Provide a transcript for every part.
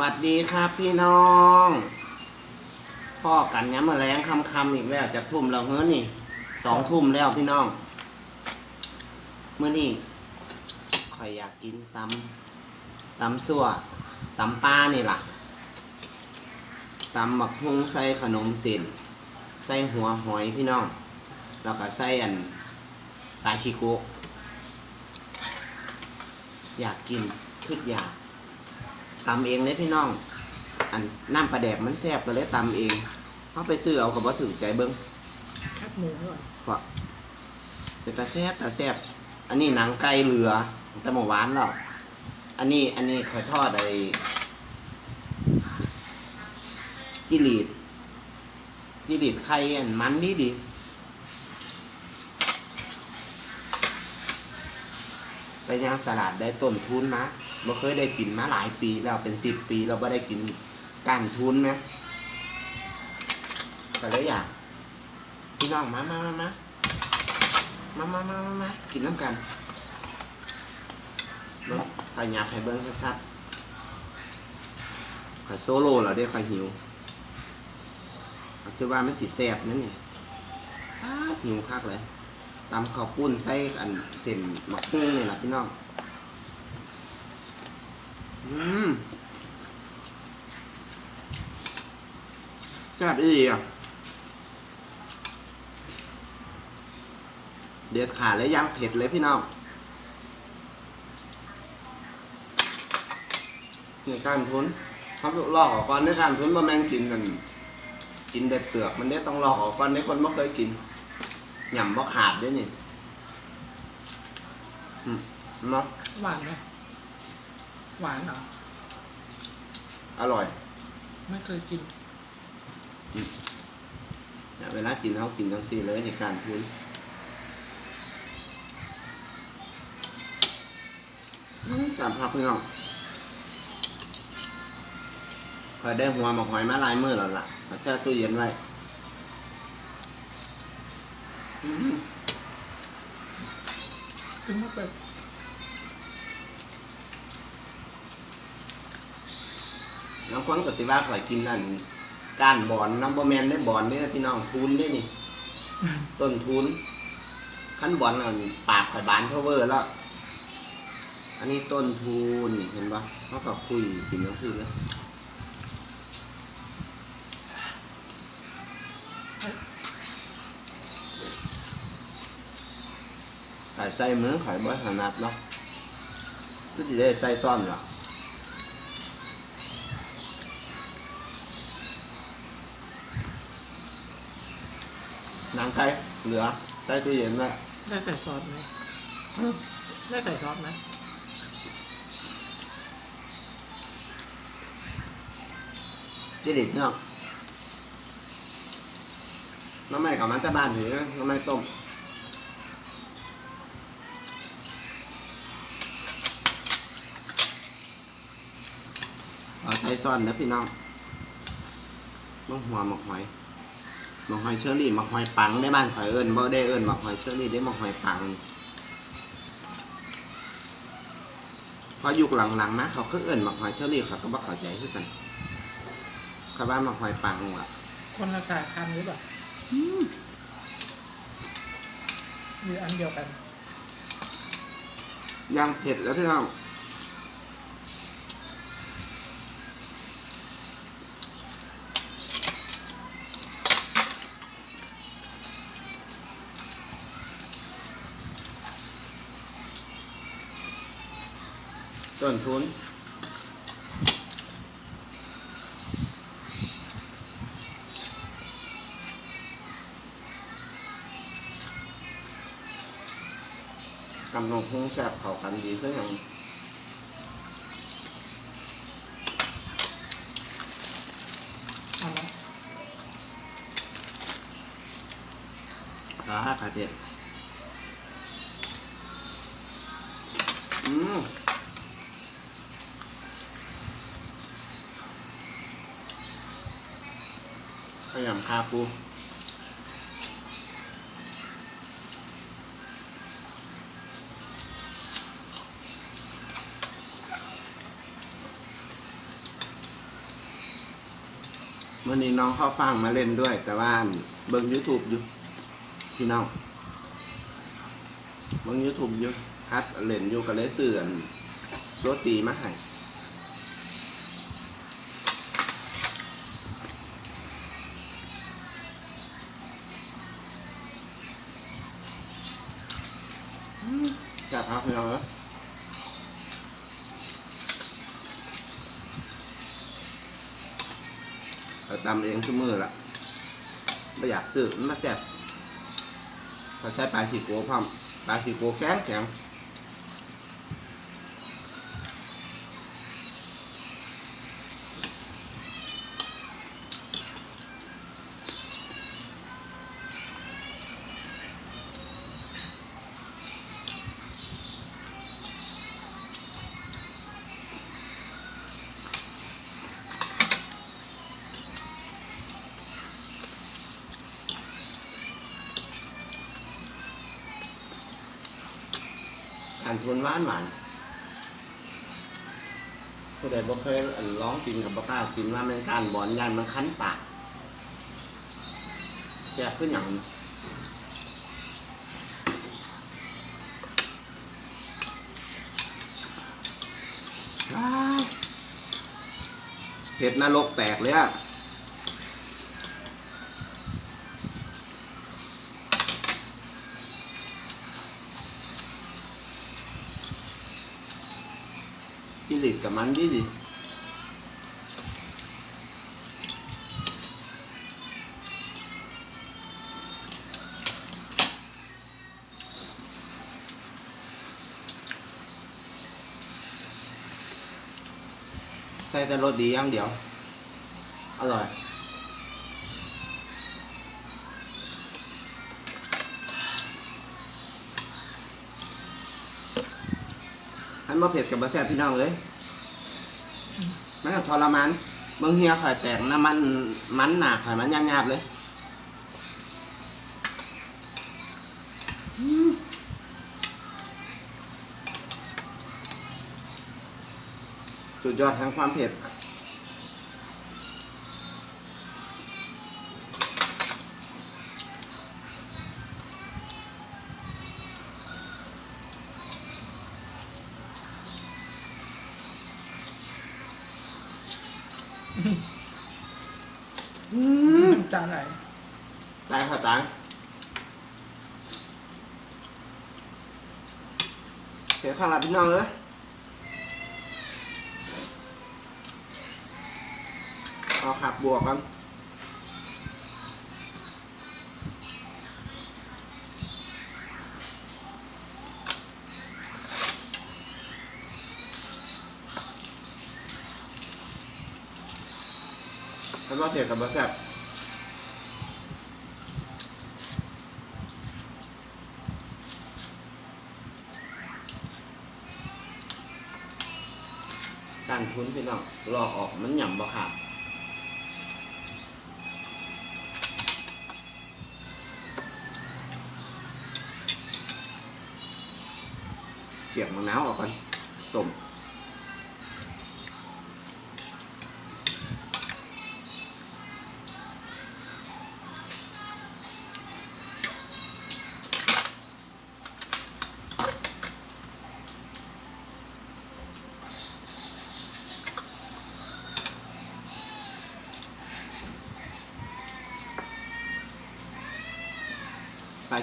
วัสดีครับพี่น้องพ่อกันย้ำมาแรงคำคำอีกแล้วจากทุ่มแล้วเฮ้อนี่สองทุ่มแล้วพี่น้องเมื่อนี่คอยอยากกินตำตำสั่วตำปลานี่ล่ะตำหมักฮุงใส่ขนมเส้นใส่หัวหอยพี่น้อง แล้วก็ใส่อันปลาชิโกะอยากกินคึดอยาก ตำเองเลยพี่น้อง อันน้ำปลาแดกมันแซ่บก็เลยตำเองเขาไปซื้อเอากับว่าถึงใจเบิ้งแคบหมูด้วยเพราะเป็นตาแซ่บตาแซ่บอันนี้หนังไก่เหลือแต่หมูหวานแล้วอันนี้อันนี้ขอยทอดไอ้จิลีดจิลีดไข่อันมันดีดีไปย่างตลาดได้ต้นทุนนะ บ่เคยได้กินมาหลายปีแล้วเป็นสิบปีเราไ่ได้กินก้านทุนไหมก็เลยอย่ากพี่น้องมามามามามามามามามากินน้ำกันเนาะขอยหยาบให้เบิ้งชัดๆขอยโซโล่เหรอเด้ขอยหิวคือว่ามันสีแสบนั่นนี่หิวคักเลยตำข้าวปุ้นใส่อันเส้นหมักหุ้งนี่แหละพี่น้อง อืมแซ่บอีอะ เด็ดขาดและย่างเผ็ดเลยพี่น้องนี่การทุนเขาลอกออกก่อนในการทุนบะแมงกินนั่นกินเด็ดเปลือกมันได้ต้องลอกออกก่อนในคนไม่เคยกินหย่ำบ่ขาดด้นี่อืมเนาะหวานไหม หวานเหรอ อร่อยไม่เคยกิน เนี่ยเวลากินเขากินทั้งสี่เลยในการทุนอืมจำพักพี่น้องคอยได้หัวหมกหอยมาหลายมือแล้วล่ะเอาแช่ตู้เย็นไว้อืมถึงมาเปิดน้ คนก็สิว่าข่อยกินนั่นก้านบอนน้ำบะแมนได้บอนได้นะพี่น้องทุนได้นี่ ต้นทุนขั้นบอลนั่นปากข่อยบานเทเวอร์แล้ว อันนี้ต้นทุนนี่เห็นปะเขาก็คุยกินน้ำคือแล้วข่อยใส่มือข่อยบ่ถนัดเนาะก็สิได้ใส่ซ้อนหรอ หนังไก่เหลือใส่ตู้เย็นไว้ได้ใส่ซอสไหมได้ใส่ซอสไหมจิริตเนาะน้ำไม่กับมันจะบานถือนะน้ำไม่ต้มเอาใส่ซ่อนนะพี่น้องมะหัวหมกหอยห มกหอยเชอรี่หมกหอยปังได้บ้านข่อยเอิญบ่ได้เอิญหมกหอยเชอรี่ได้หมกหอยปังพอยุคหลังๆนะเขาคือเอิญหมกหอยเชอรี่เขาก็บ่เข้าใจคือกันเขาว่าหมกหอยปังว่ะคนละสายพันธุ์หรือเปล่าหรืออันเดียวกันย่างเผ็ดแล้วพี่น้อง ต้นทุนกำลังพุงแซ่บเข้ากันดีขึ้นอย่างเอาละอ่าไข่เป็ดอืมขยำ คาปูเมื่อนี้น้องเข้าฟังมาเล่นด้วย แต่ว่าเบิ่ง YouTube อยู่พี่น้องเบิ่ง YouTube อยู่ฮัดเล่นอยู่ก็เลยซื้อนโรตีมาให้ ตำเองทุกมือละไม่อยากซื้อมันมาแสบพอใช้ปลาขีโก้พร้อมปลาขีโก้แข็งแข็ง อันทุนหวานหวานผู้ใดบ่เคยร้องกินกับบ่กล้ากินว่ามันการบอนยันมันคั้นปากแจกขึ้นอย่างเผ็ดนรกแตกเลยอะ กิริตกับมันดิดิใส่แต่รสดีอย่างเดียว อร่อย ให้มาเผ็ดกับบะแซ่บพี่น้องเลยมันก็ทรมานเบิ่งเฮียไข่อยแตกน้ำมันมันหนาไข่อยมันยาบๆเลยสุดยอดทางความเผ็ด อืมจานไหนตายค่ะตายเดี๋ยวข้างหลังพี่น้องเลยเอาขับบวกกัน แล้วก็เสียกับบะแซ่บการทุนพี่น้องรอออกมันหย่ำบ่ขาดเก็บมะนาวออกก่อนสม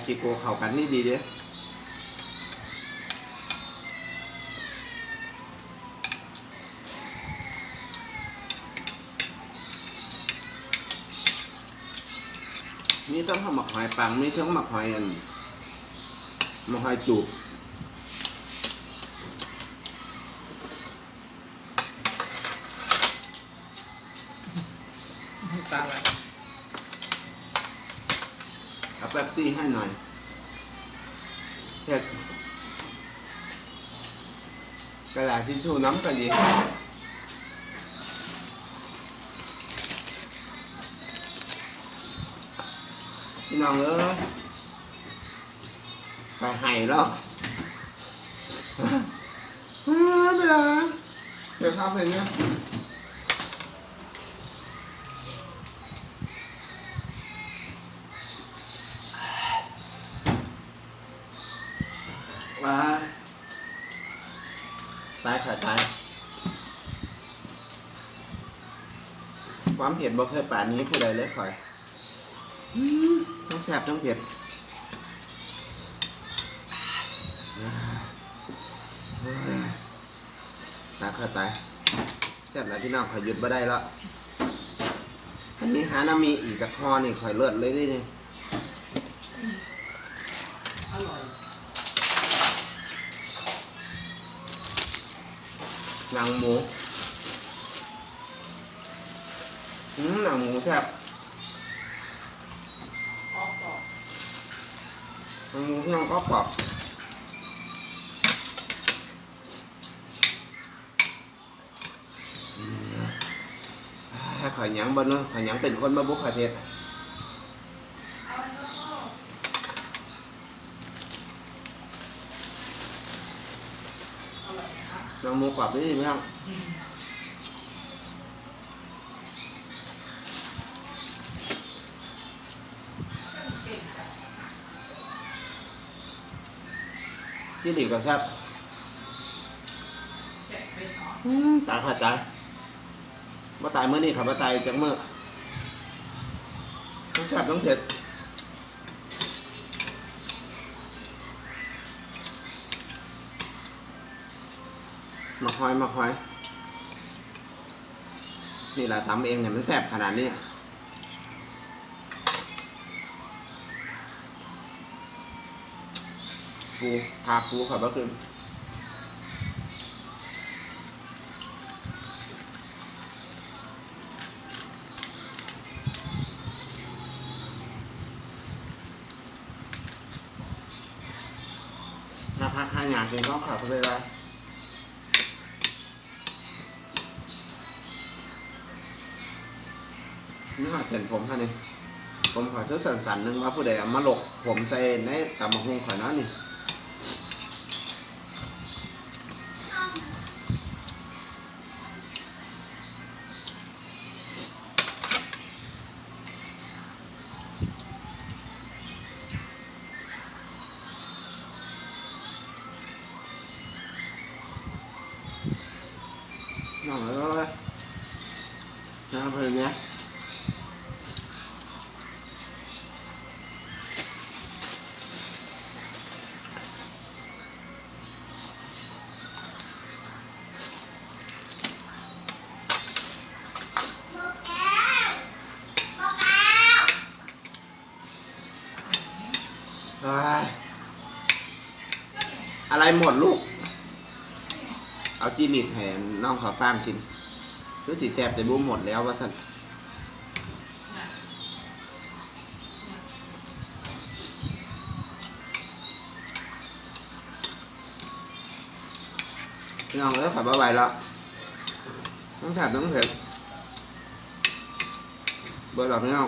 จิโกเข้ากันนี่ดีเด้นี่ต้องทำหมักหอยปังนี่ต้องหมักหอยอันหมักหอยจุบ ตาอะไรี่ให้หน่อยเผ็ดกระดาษทิชชู่น้ำก็ดีพี่น้องเอ้ยไปให้แล้วไม่เป็นไรเดี๋ยวเข้าไปเตาย ตายขาดตาย ความเผ็ดบ่เคยป่านนี้ผู้ใดเลยคอยต้องแสบต้องเผ็ดตายขาดตายแสบแล้วพี่น้องคอยหยุดมาได้แล้วอันนี้หานามีอีกกระทอนี่คอยเลือดเลยนี่ หนังหมูอืมหนังหมูแซ่บบกรอบหนังหมูพี่น้องก็กรอบข่อยยังบ่เนาะข่อยยังเป็นคนมาบุกประเทศ หนังหมูกรอบนี่พี่น้องเก่งค่ะที่หลีก็แซ่บตายขาดใจว่าตายเมื่อนี้ครับว่าตายจากเมื่อต้องแซ่บต้องเผ็ด มาหอยมาหอย นี่แหละตำเองเนี่ยมันแซ่บขนาดนี้ปูพาปูครับก็คือมาพักห้างานกินข้าวขาดเลยละ นี่หาเส้นผมค่ะนี่ผมขอซื้อสันสันหนึงว่าผู้ใดเอามาหลกผมใส่ในตำมะฮุงข่อยเนาะนี่น้องเอ้ยน้าเพิ่นเนี่ย เอ้ยอะไรหมด ลูก เอาจีนิดแหนน้องขอฟางกินคือสีแสบแต่บูมหมดแล้วว่าสันน้องเอ้ยขับมาไหวแล้วต้องแสบต้องเผ็ดเบอร์หลับพี่น้อง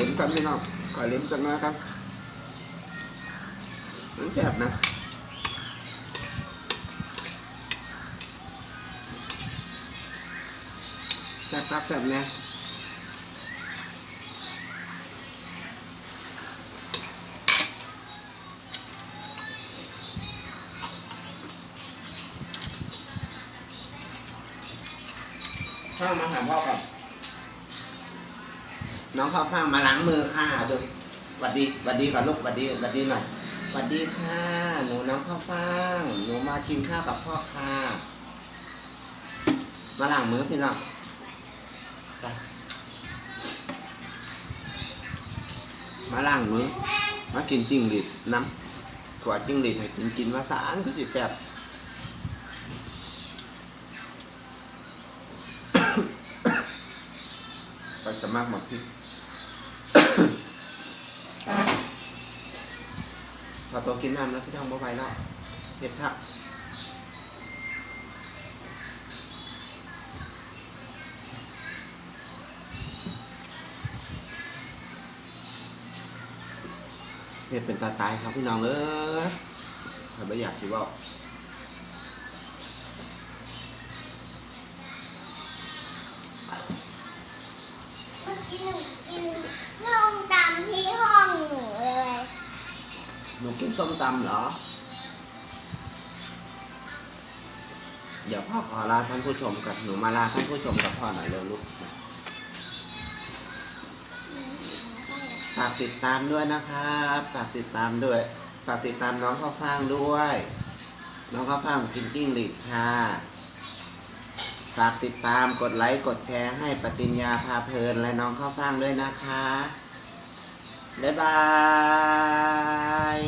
ล็มกันพี่น้องขอยเล็มกันนะครับมันแสบนะแสบครับแสบเนี่ยข้ามาหาพ่อก่อน น้องข้าวฟ่างมาล้างมือค่ะดูหวัดดีหวัดดีก่อนลูกหวัดดีหวัดดีหน่อยหวัดดีค่ะ หนูน้องข้าวฟ่างหนูมากินข้าวกับพ่อค่ะมาล้างมือพี่น้องไปมาล้างมือมากินจิ้งหรีดน้ำถั่วจิ้งหรีดให้กินกินมาสารก็สิแซ่บไปสมัครมดพี่ ขอตัวกินน้ำแล้วพี่ท้องบ่ไหวแล้วเห็ดผักเห็ดเป็นตาตายครับพี่น้องเอ้ยถ้ไม่อยากคิดว่า ส้มตำเหรอ เดี๋ยวพ่อขอลาท่านผู้ชมกับหนูมาลาท่านผู้ชมกับพ่อหน่อยเร็วลูกฝากติดตามด้วยนะครับฝากติดตามด้วยฝากติดตามน้องข้าวฟ่างด้วย น้องข้าวฟ่างกินกิ้งหลีดค่ะฝากติดตามกดไลค์กดแชร์ให้ปฏิญญาพาเพลินและน้องข้าวฟ่างด้วยนะคะ บ๊ายบาย